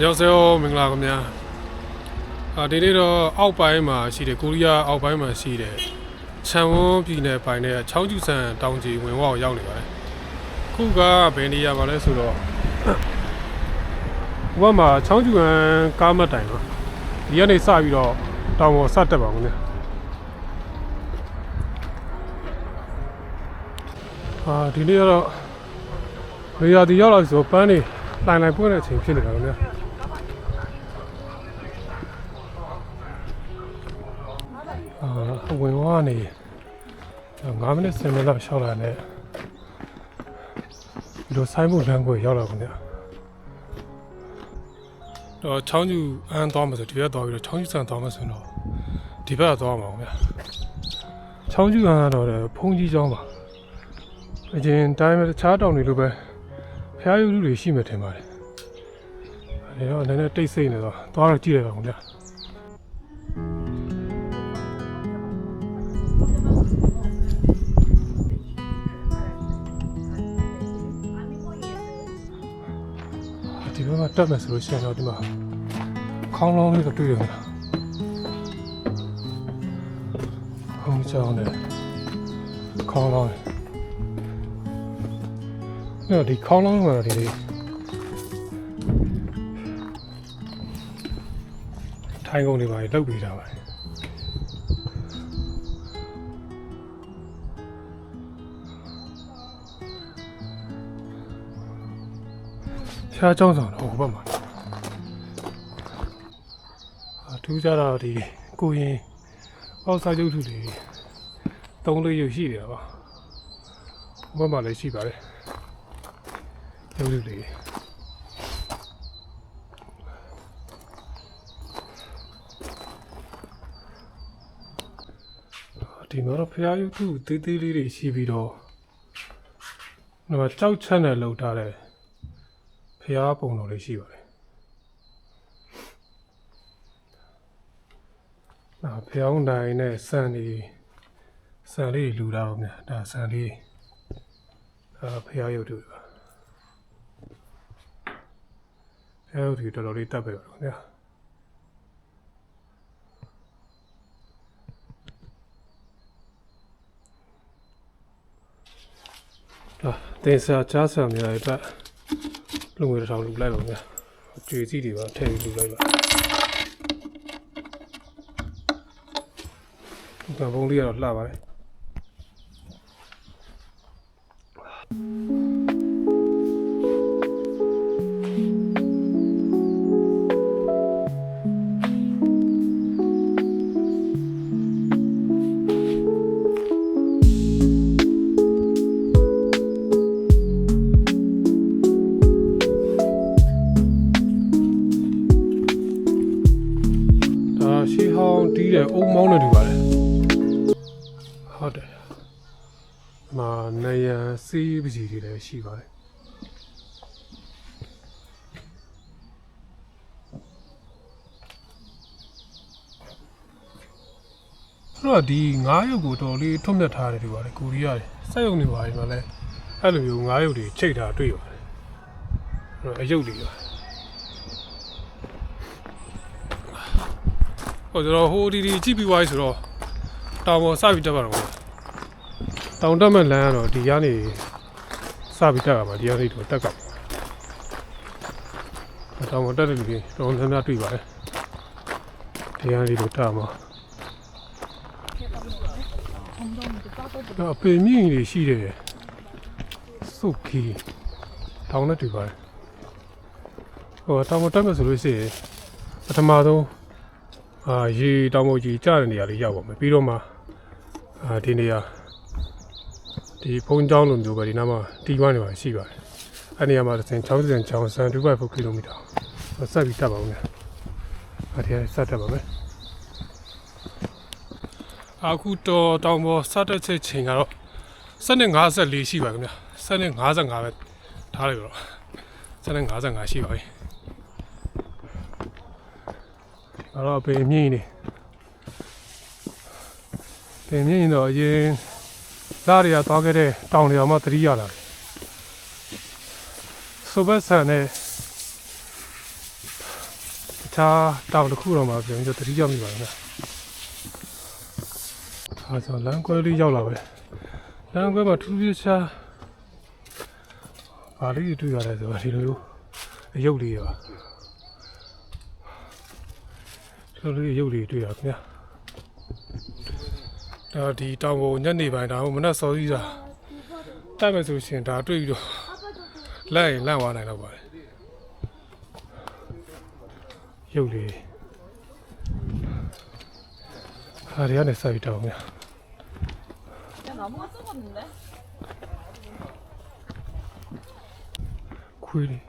ညောင်စေရောမင်္ဂလာခင်ဗျာအာဒီနေ့တော့အောက်ပိုင်းမှာရှိတယ်ကိုရီးယားအောက်ပိုင်းမှာရှိတယ်ချန်ဝန်းပြည်နယ်ပိုင်းနဲ့ချောင်းကျူဆန်တောင်ကြီးဝင်ဝေါကိုရောက်နေပါတယ်ခုကဘယ်နေရာမှာလဲဆိုတော့ဘဝမှာချောင်းကျူဆန်ကားမတ်တိုင်ပါဒီကနေစပြီးတော့တောင်ပေါ်စတက်ပါဦးခင်ဗျာအာဒီနေ့ကတော့နေရာဒီရောက်လာပြီဆိုပန်းနေလိုင်လိုင်ပွင့်တဲ့အချိန်ဖြစ်နေတာခင်ဗျာ အာဝင်ဝါနေ9မိနစ်10မိနစ်လောက်ရှောက်လာတယ်ဒီလိုဆိုင်ဖို့လမ်းကိုရောက်လာခင်ဗျာတော့ချောင်းကျူအန်းသွားမှာဆိုဒီဘက်သွားပြီးတော့ချောင်းကျူဆန်သွားမှာဆိုတော့ဒီဘက်သွားမှာခင်ဗျာချောင်းကျူအန်းကတော့ဖုန်ကြီးကျောင်းပါအရင်တိုင်းပဲတခြားတောင်တွေလိုပဲဖျားရူလူတွေရှိမှထင်ပါတယ်အဲတော့နည်းနည်းတိတ်ဆိတ်နေတော့သွားတော့ကြည့်ရပါခင်ဗျာ တက်မယ်ဆိုလို့ရှိရင်တော့ဒီမှာခေါင်းလောင်းလေးတော့တွေ့ရတယ်။ခေါင်းချောင်းနဲ့ခေါင်းလောင်း။နော်ဒီခေါင်းလောင်းကတော့ဒီလေးထိုင်ကုန်တွေပါလောက်ပြီးတာပါ။ ရှားချောင်းဆောင်တော့ဟိုဘက်မှာ။အထူးကြတော့ဒီကိုရင်အောက်စားရုပ်ထုတွေသုံးလေးရုပ်ရှိတယ်ပါ။ဟိုဘက်မှာလည်းရှိပါတယ်။ရုပ်ထုတွေဒီမှာတော့ဖျားရုပ်ထုသေးသေးလေးတွေရှိပြီးတော့ဒီမှာကြောက်ချက်နဲ့လှုပ်ထားတဲ့ ဖျားပုံတော်လေးရှိပါတယ်။ဒါဖျားဦးနိုင်နဲ့ဆန်လေးဆန်လေးလူတာပေါ့ဗျာ။ဒါဆန်လေးဒါဖျားရုပ်တို့ပါ။ဖျားရုပ်တွေတော်တော်လေးတက်ပဲပါဗျာ။ဒါတင်စာချားဆံများရဲ့ပတ် လူငွေတစ်ထောင်လူလိုက်ပါဗျာကြွေစီတွေပါထည့်ပြီးလူလိုက်ပါဒါဘုံလေးကတော့လှပါတယ် ပစီတွေလည်းရှိပါတယ်အဲ့တော့ဒီငါးရုပ်ကိုတော်လေးထွတ်မြတ်ထားတယ်ဒီပါတယ်ကိုရီးယားတွေစက်ရုံတွေပါတယ်မှာလဲအဲ့လိုမျိုးငါးရုပ်တွေချိတ်ထားတွေ့ပါတယ်အဲ့တော့အယုတ်တွေပါဟိုကျွန်တော်ဟိုဒီဒီကြည့်ပြီးသွားပြီဆိုတော့တောင်ပေါ်စပြီးတက်ပါတော့မယ်တောင်တက်မဲ့လမ်းကတော့ဒီကနေ စပြီးတက်ရမှာဒီကနေတော့တက်ကပ်တောင်ပေါ်တက်တဲ့လူတွေတော်တော်များများတွေ့ပါတယ်ဒီကနေတော့တက်မှာတော့ပေမြင့်ကြီးရှိတယ်စုတ်ခီတောင်နဲ့တွေ့ပါတယ်ဟိုတောင်ပေါ်တက်မဲ့ဆိုလို့ရှိရင်ပထမဆုံးအာရေတောင်ပေါ်ကြီးကျတဲ့နေရာလေးရောက်ပါမယ်ပြီးတော့မှအာဒီနေရာ ဒီဖုံးကျောင်းလိုမျိုးပဲဒီနားမှာတီးဝမ်းနေပါရှိပါတယ်အဲ့နေရာမှာတစ်စင်60စင်ချောင်းစံ2.4ကီလိုမီတာဆက်ပြီးတက်ပါဦးမယ်အဲ့ဒီဆက်တက်ပါမယ်အခုတော့တောင်ပေါ်ဆက်တက်ချက်ချိန်ကတော့754ရှိပါခင်ဗျာ755ပဲထားလိုက်တော့755ရှိပါပြီအဲ့တော့ပေမြင့်နေပေမြင့်တော့အရင် သားတွေကသွားခဲ့တဲ့တောင်တွေအောင်မှသတိရလာတယ်ဆိုဘက်ဆန်နဲ့ခြားတောင်တစ်ခုတော့မှပြန်ပြီးတော့တတိယမိပါလား။အဲဆိုလမ်းကွဲလေးရောက်လာပဲ။လမ်းကွဲမှာထူးထူးခြားဘာလေးတွေတွေ့ရတယ်ဆိုတော့ဒီလိုမျိုးအယုတ်လေးပါ။ဒီလိုလေးအယုတ်လေးတွေ့ရခင်ဗျာ။ ကျွန်တော်ဒီတောင်ပေါ်ညနေပိုင်းဒါမှမဟုတ်မနက်စောကြီးတာတက်မယ်ဆိုရှင်ဒါတွေ့ပြီးတော့လက်ရင်လက်ဝါနိုင်တော့ပါတယ်ရုပ်လေးဟာတွေကနေဆက်ပြီးတောင်းမြာခွေးလေး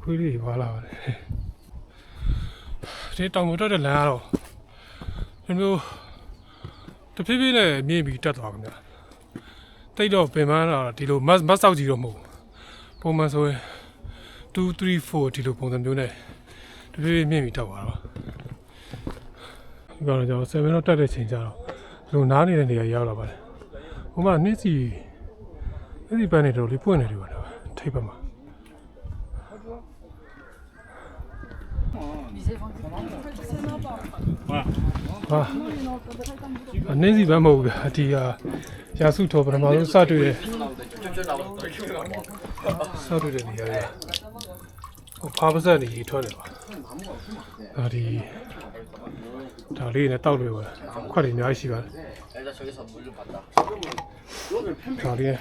ခွေးလေးပါလာပါတယ်ဒီတောင်ပေါ်တော့လမ်းကတော့မျိုး တဖြည်းဖြည်းနဲ့မြင့်ပြီးတက်သွားခင်ဗျာတိတ်တော့ပင်ပန်းတော့ဒီလိုမတ်မတ်ဆောက်ကြည့်တော့မဟုတ်ဘူးပုံမှန်ဆိုရင်2 3 4ဒီလိုပုံစံမျိုးနဲ့တဖြည်းဖြည်းမြင့်ပြီးတက်သွားတော့ဒီကတော့ကျွန်တော်7တော့တက်တဲ့ချိန်ကျတော့လူနားနေတဲ့နေရာရောက်လာပါတယ်ဟိုမှာနှင်းစီနှင်းစီပန်းနေတော့လေးပွင့်နေတယ်ပါတော့ထိပ်ဘက်မှာ ဟာအနည်းစီပန်းမဟုတ်ဘူးဗျာဒီဟာရာစုတော်ပထမဆုံးစတွေ့တဲ့စတွေ့တဲ့နေရာလေးဟိုဖားပါးစက်နေကြီးထွက်တယ်ပါဒါဒီဒါလေးနဲ့တောက်လို့ပါခွက်တွေအများကြီးရှိပါတယ် 일단 저기서 물좀 받다. ဒါလေးနဲ့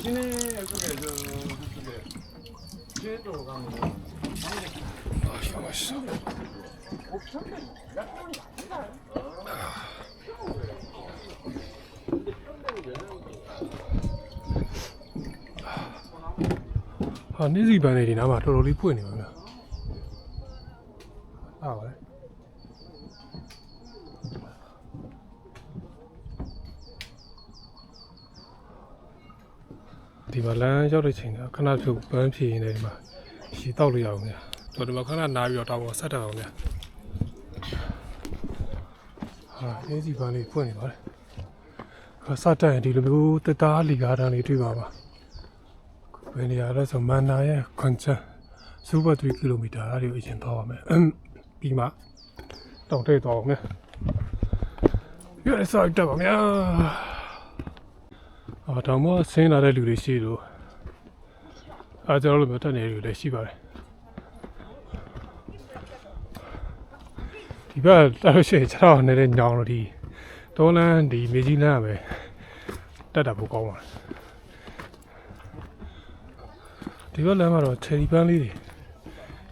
시내 쪽에 저 그쪽에 시내로 가면 아 이거 맛있어 아, နေ့စီပန်းလေးဒီနားမှာတော်တော်လေးပွင့်နေပါဗျာ။အားပါလေ။ဒီမှာလမ်းရောက်တဲ့ချိန်ကခဏဖြုတ်ပန်းဖြေနေတယ်ဒီမှာရှီတောက်လို့ရအောင်ဗျာ။တော်ဒီမှာခဏနားပြီးတော့တောက်ပေါ်ဆက်တက်အောင်ဗျာ။ ဟာနေ့စီပန်းလေးပွင့်နေပါလေ။ခါစတက်ရင်ဒီလိုမျိုးတက်တာလီကားတန်းလေးတွေ့ပါပါ။ဘယ်နေရာလဲဆိုမန်နာရဲ့ခွန်ချန်စူပါ3ကီလိုမီတာအဲ့ဒီကိုအရင်သွားပါမယ်အမ်ပြီးမှတောင်ထိပ်သွားအောင်မယ်ရရစိုက်တက်ပါမယ်အော်တောင်မဆင်းလာတဲ့လူတွေရှိလို့အားကျွန်တော်တို့မျိုးတက်နေတဲ့လူတွေလည်းရှိပါတယ် ဒီဘက်တက်လို့ရှိရင်ကျွန်တော်နေတဲ့ညောင်လို့ဒီတောလန်းဒီမြေကြီးလန်းကပဲတက်တာပိုကောင်းပါတယ်ဒီဘက်လမ်းမှာတော့ချယ်ရီပန်းလေးတွေ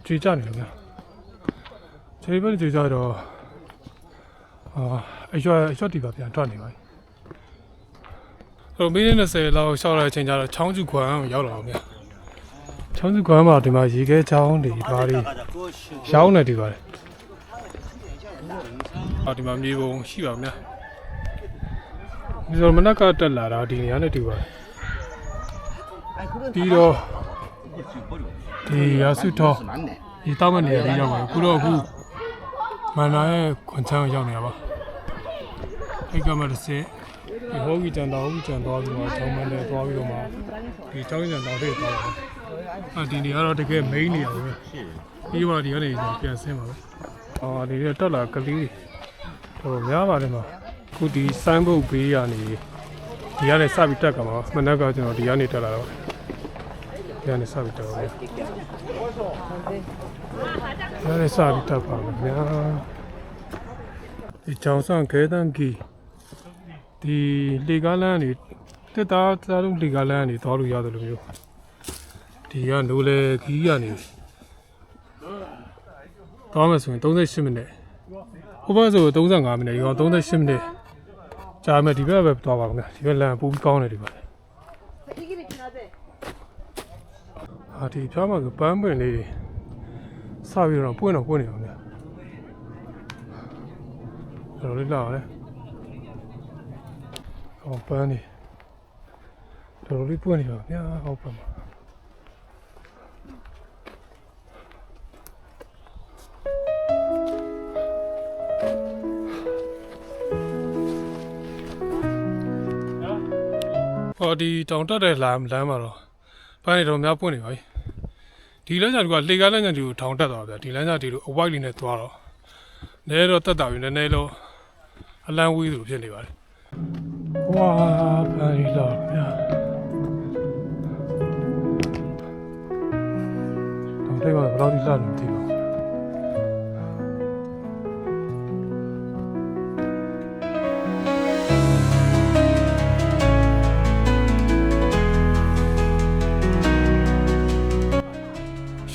ကျွေကြနေလို့များချယ်ရီပန်းတွေကျွေကြတော့အာအရွက်အရွက်ဒီပါပြန်ထွက်နေပါပြီအဲ့တော့မင်းနဲ့20လောက်ရှောက်လာတဲ့အချိန်ကျတော့ချောင်းကျူခွမ်းကိုရောက်လာအောင်များချောင်းကျူခွမ်းမှာဒီမှာရေခဲချောင်းတွေပါတွေရောင်းနေဒီပါတယ် အော်ဒီမှာမြေပုံရှိပါများဒီဆိုမနက်ကတက်လာတာဒီနေရာနဲ့တူပါတယ်ပြီးတော့ဒီရစုတော်ဒီတောက်မဲ့နေရာလေးရောက်ပါဘူးခုတော့အခုမန္တရဲ့ခွန်ချမ်းရောက်နေရပါအိတ်ကမတစ်စက်ဒီဟောဂီတန်တော်ဟောဂီတန်တော်ပြီးတော့ကျောင်းမန်းတဲ့သွားပြီးတော့မှဒီကျောင်းကျန်တော်တွေသွားပါဘူးအာဒီနေရာတော့တကယ် main နေရာပဲပြီးတော့ဒီကနေပြန်ဆင်းပါပဲ အော်ဒီတက်လာကလေးဟိုများပါတယ်မှာခုဒီဆိုင်းဘုတ်ဘေးကနေဒီကနေစပြီးတက်ကမှာမနက်ကကျွန်တော်ဒီကနေတက်လာတော့ဒီကနေစပြီးတော့ဗျာဒီကနေစပြီးတော့ပါမယ်ဗျာဒီချောင်းဆောင်ခဲတန်းကြီးဒီလေကားလမ်းနေတက်တာတာလုံးလေကားလမ်းနေသွားလို့ရတယ်လို့မျိုးဒီကနိုးလေခီးကနေ သွားမယ်ဆိုရင်38မိနစ်ဟိုဘက်ဆို35မိနစ်ရော38မိနစ်ကြာမယ်ဒီဘက်ပဲသွားပါခင်ဗျာဒီဘက်လမ်းပူပြီးကောင်းတယ်ဒီဘက်ဟာဒီဖြားမှာဆိုပန်းပွင့်လေးတွေစပြီးတော့ပွင့်တော့ပွင့်နေအောင်ဗျာတော်တော်လေးလာရတယ်ဟောပန်းနေတော်တော်လေးပွင့်နေပါဗျာဟောပန်းမှာ ဟောဒီတောင်တက်တဲ့လမ်းလမ်းမှာတော့ပန်းနေတော့များပွင့်နေပါပြီဒီလမ်းကြောင်ကလေကားလမ်းကြောင်ဒီကိုထောင်တက်သွားတာဗျာဒီလမ်းကြောင်ဒီလိုအဝိုက်လေးနဲ့သွားတော့နည်းတော့တက်တာပြီနည်းနည်းတော့အလံဝေးသလိုဖြစ်နေပါတယ်ဝါပန်ရီလာဗျာတော့တဲ့ကဘယ်တော့ဒီလာနေသိပါ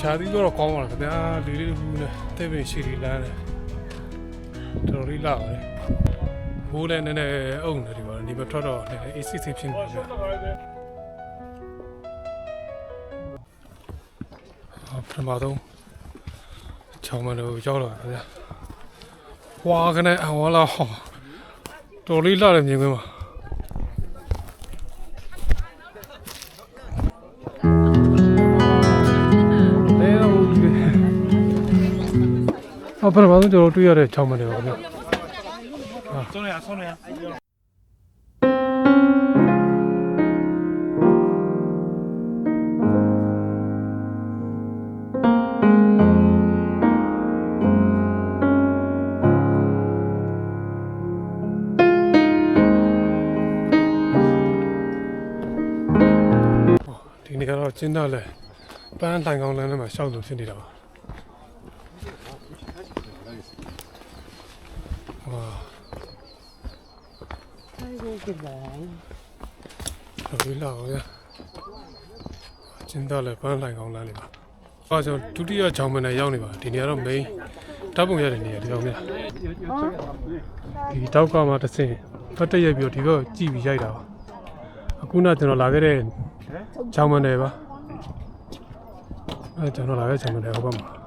ဘူးရှာသီးတော့ကောင်းပါလားခင်ဗျာလေးလေးဟူးနဲ့တဲ့ပင်ရှိလေးလမ်းနဲ့တော်တော်လေးလာပါတယ်ဘိုးလည်းနည်းနည်းအုံနေတယ်ပါဒီမှာထွက်တော့နည်းနည်း AC ဖြစ်နေတယ်အာပထမဆုံးချောင်းမလို့ရောက်လာတယ်ဗျာဝါကနေအဝလာဟောတော်လေးလာတယ်မြင်ကွင်းမှာ ပထမဆုံးကျွန်တော်တွေ့ရတဲ့6မိနစ်ပါခင်ဗျ။ဆုံးရဆုံးရဒီနေ့ကတော့ကျင်းတာလဲပန်းတိုင်ကောင်လမ်းထဲမှာရှောက်လို့ဖြစ်နေတာပါ ဖြစ်ပါတယ်။ဟုတ်ပြီလောက်အောင်ရ။ကျင်းသားလည်းပန်းလိုက်ကောင်းလားနေပါ။အဲဆိုဒုတိယချောင်းမနဲ့ရောက်နေပါဒီနေရာတော့ main တပ်ပုံရတဲ့နေရာဒီကောင်များ။ဒီတောက်ကမှတစ်ဆင့်ပတ်တက်ရပြီးတော့ဒီတော့ကြည့်ပြီးရိုက်တာပါ။အခုနကျွန်တော်လာခဲ့တဲ့ချောင်းမနဲ့ပါ။အဲကျွန်တော်လာခဲ့ချောင်းမနဲ့ဟိုဘက်မှာ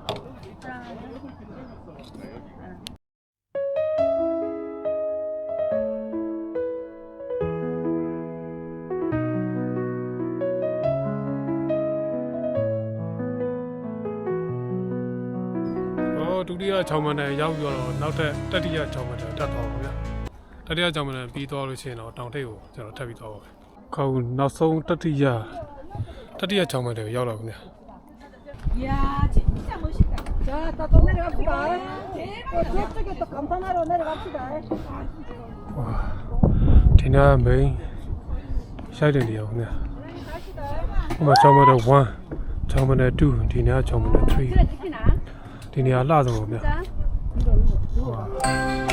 6မန်းနဲ့ရောက်ပြီးတော့နောက်ထပ်တတိယ6မန်းနဲ့တက်သွားပါဗျာ။တတိယ6မန်းနဲ့ပြီးသွားလို့ရှိရင်တော့တောင်ထိပ်ကိုကျွန်တော်ထပ်ပြီးသွားပါမယ်။ခေါင်းနောက်ဆုံးတတိယတတိယ6မန်းတွေကိုရောက်လာပါဗျာ 이야 진짜 멋있다. 자, 또, 또 내려갑시다. 또 저쪽에 또 간판하러 내려갑시다. ။ဝါဒီနေ့ main ရှိုက်တယ်နေအောင်ဗျာ။ဟိုမှာ6မန်းနဲ့1 6မန်းနဲ့2ဒီနေ့6မန်းနဲ့3 天天辣着我们。哇。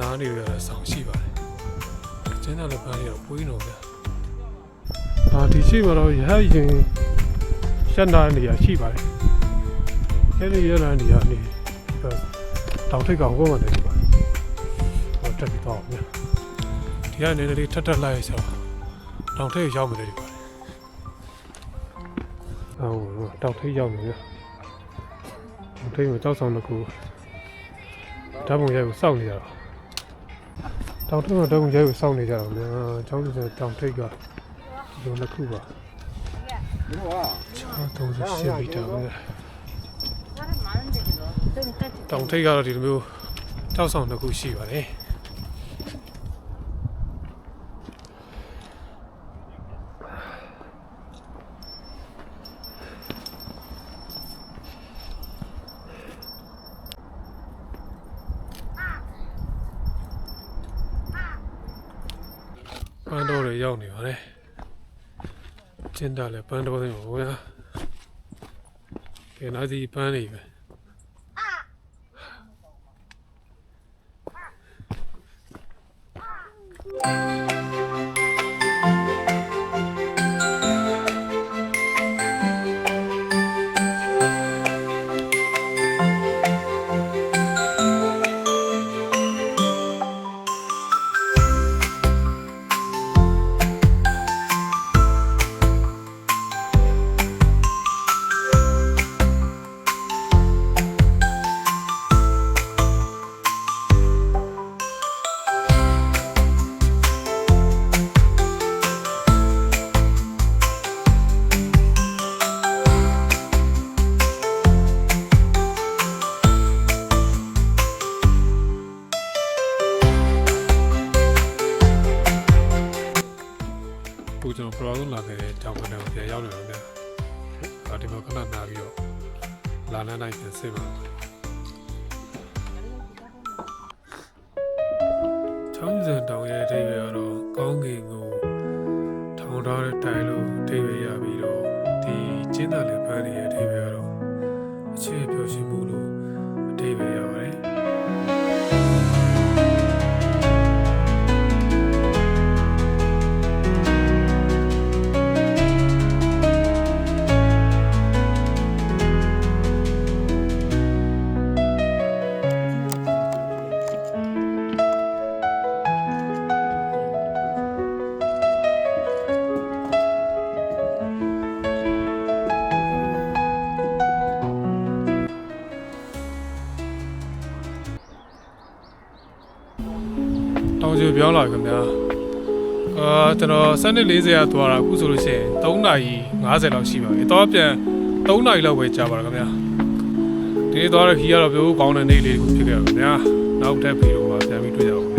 နားနေရတဲ့ဆောင်းရှိပါတယ်ကျင်းတဲ့လက်ပန်းလေးတော့ပွေးနေဗျာဟာဒီရှိမှာတော့ရဟရင်ရှက်နာနေရရှိပါတယ်အဲ့ဒီရနာနေရနေတောင်ထိပ်ကောင်ကိုမှနေပါဟောတက်ပြီးတော့ဗျာဒီကနေလေးထက်ထက်လိုက်ဆိုတောင်ထိပ်ရောက်မယ်လေဒီပါအော်တောင်ထိပ်ရောက်နေဗျာတောင်ထိပ်မှာကြောက်ဆောင်တစ်ခုဓာတ်ပုံရိုက်ကိုစောင့်နေကြတော့ တောင်ထုံးတော့တောင်ရဲကိုစောင့်နေကြတော့ဗျာကျောင်းကျတောင်ထိပ်ကဒီလိုနှစ်ခုပါ638မီတာပဲတောင်ထိပ်ကတော့ဒီလိုမျိုးတောက်ဆောင်တစ်ခုရှိပါတယ် င်းတာလည်းပန်းတော်တွေပါဗျာကဲနာစီပန်းနေပဲ ချောင်းစံတောင်ရဲ့အဓိပ္ပာယ်ကတော့ကောင်းကင်ကိုထောင်ထားတဲ့တိုင်လို့အဓိပ္ပာယ်ရပြီးတော့ဒီကျင်းသားလေပန်းရဲ့အဓိပ္ပာယ်ကတော့အခြေပြောရှင်မှုလို့အဓိပ္ပာယ်ရ ပါတယ်တောင်ကျပြောင်းလာခင်ဗျာအာကျွန်တော်စနစ်40ရာသွားတာအခုဆိုလို့ရှိရင်3နာရီ50လောက်ရှိပါပြီတော့ပြန်3နာရီလောက်ပဲကြာပါတော့ခင်ဗျာဒီနေ့သွားတဲ့ခီးကတော့ပြောကောင်းတဲ့နေ့လေးကိုဖြစ်ခဲ့ပါခင်ဗျာနောက်ထပ်ဗီဒီယိုမှာပြန်ပြီးတွေ့ကြပါဦး